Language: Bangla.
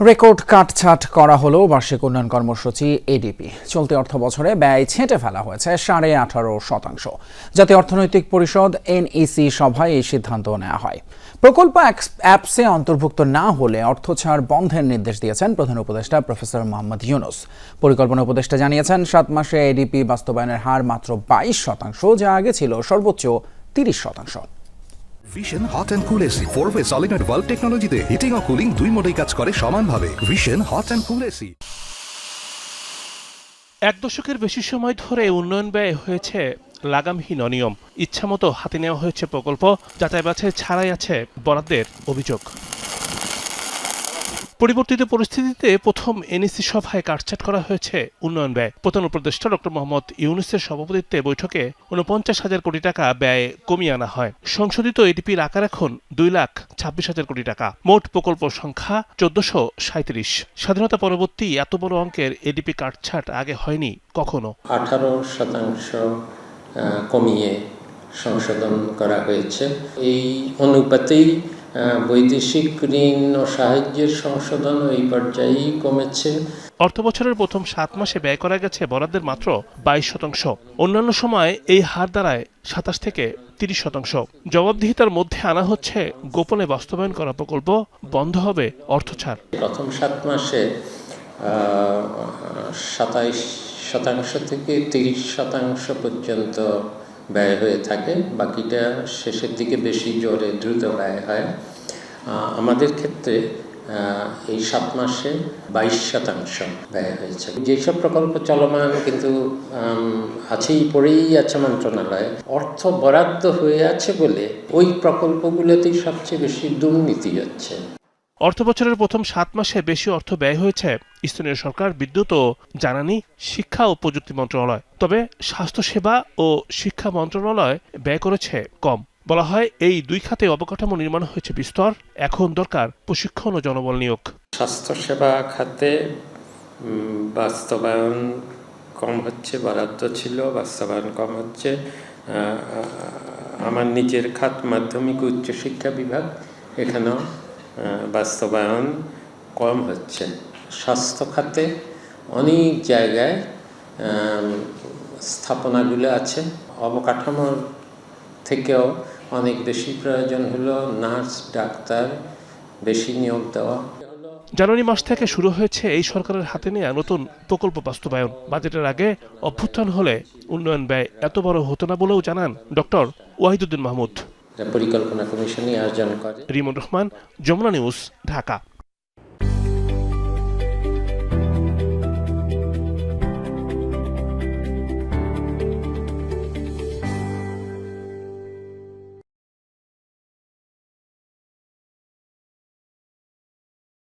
রেকর্ড কাটছাট করা হলো বার্ষিক উন্নয়ন কর্মসূচি এডিপি চলতি অর্থ বছরে ব্যয় ছেঁটে ফেলা হয়েছে সাড়ে আঠারো শতাংশ। জাতীয় অর্থনৈতিক পরিষদ এনইসি সভায় এই সিদ্ধান্ত নেওয়া হয়। প্রকল্প অ্যাপসে অন্তর্ভুক্ত না হলে অর্থ ছাড় বন্ধের নির্দেশ দিয়েছেন প্রধান উপদেষ্টা প্রফেসর মোহাম্মদ ইউনুস। পরিকল্পনা উপদেষ্টা জানিয়েছেন, সাত মাসে এডিপি বাস্তবায়নের হার মাত্র বাইশ শতাংশ, যা আগে ছিল সর্বোচ্চ তিরিশ শতাংশ। Vision hot and cool AC four way টেকনোলজিতে হিটিং ও কুলিং দুই মোডেই কাজ করে সমানভাবে। Vision hot and cool AC এক দশকের বেশি সময় ধরে উন্নয়ন ব্যয় হয়েছে লাগামহীন অনিয়ম। ইচ্ছামতো হাতে নেওয়া হয়েছে প্রকল্প বাছাই ছাড়াই আছে বরাদ্দের অভিযোগ। পরিবর্তিত পরিস্থিতিতে প্রথম এনইসি সভায় কাটছাট করা হয়েছে উন্নয়ন ব্যয়। প্রধান উপদেষ্টা ডক্টর মোহাম্মদ ইউনুসের সভাপতিত্বে বৈঠকে উনপঞ্চাশ হাজার কোটি টাকা ব্যয় কমিয়ে আনা হয়। সংশোধিত এডিপির আকার এখন দুই লাখ ছাব্বিশ হাজার কোটি টাকা। মোট প্রকল্প সংখ্যা চোদ্দশো সাঁত্রিশ স্বাধীনতা পরবর্তী এত বড় অঙ্কের এডিপি কাটছাট আগে হয়নি কখনো। আঠারো শতাংশ কমিয়ে সংশোধন করা হয়েছে। এই অনুপাতেই বৈদেশিক ঋণ ও সাহায্যের সংশোধন এই পর্যায়েই কমেছে। অর্থ বছরের প্রথম সাত মাসে ব্যয় করা গেছে বরাদ্দের মাত্র বাইশ শতাংশ। অন্যান্য সময় এই হার দাঁড়ায় সাতাশ থেকে তিরিশ শতাংশ। জবাবদিহিতার মধ্যে আনা হচ্ছে গোপনে বাস্তবায়ন করা প্রকল্প বন্ধ হবে অর্থ ছাড়। প্রথম সাত মাসে সাতাইশ শতাংশ থেকে তিরিশ শতাংশ পর্যন্ত ব্যয় হয়ে থাকে, বাকিটা শেষের দিকে বেশি জোরে দ্রুত ব্যয় হয়। আমাদের ক্ষেত্রে এই সাত মাসে বাইশ শতাংশ ব্যয় হয়েছে। যেসব প্রকল্প চলমান কিন্তু আছেই, পড়েই আছে মন্ত্রণালয়ে, অর্থ বরাদ্দ হয়ে আছে বলে ওই প্রকল্পগুলোতেই সবচেয়ে বেশি দুর্নীতি হচ্ছে। অর্থ বছরের প্রথম সাত মাসে বেশি অর্থ ব্যয় হয়েছে। স্থানীয় সরকার, বিদ্যুৎ ও জ্বালানি, শিক্ষা ও প্রযুক্তি মন্ত্রণালয়। তবে স্বাস্থ্যসেবা ও শিক্ষা মন্ত্রণালয় ব্যয় করেছে কম। বলা হয়, এই দুই খাতে অবকাঠামো নির্মাণ হয়েছে বিস্তর। এখন দরকার প্রশিক্ষণ ও জনবল নিয়োগ। স্বাস্থ্যসেবা খাতে বাস্তবায়ন কম হচ্ছে, বরাদ্দ ছিল, বাস্তবায়ন কম হচ্ছে। আমার নিজের খাত মাধ্যমিক উচ্চশিক্ষা বিভাগ, এখানেও বাস্তবায়ন কম হচ্ছে। স্বাস্থ্য খাতে অনেক জায়গায় স্থাপনাগুলো আছে। অবকাঠামোর থেকেও অনেক বেশি প্রয়োজন হলো নার্স, ডাক্তার, বেশি নিয়োগ দেওয়া। জানুয়ারি মাস থেকে শুরু হয়েছে এই সরকারের হাতে নেওয়া নতুন প্রকল্প বাস্তবায়ন। বাজেটের আগে অভ্যুত্থান হলে উন্নয়ন ব্যয় এত বড় হতো না বলেও জানান ডক্টর ওয়াহিদুদ্দিন মাহমুদ। পরিকল্পনা কমিশনই আয়োজন করে। রিমন রহমান যমুনা নিউজ ঢাকা।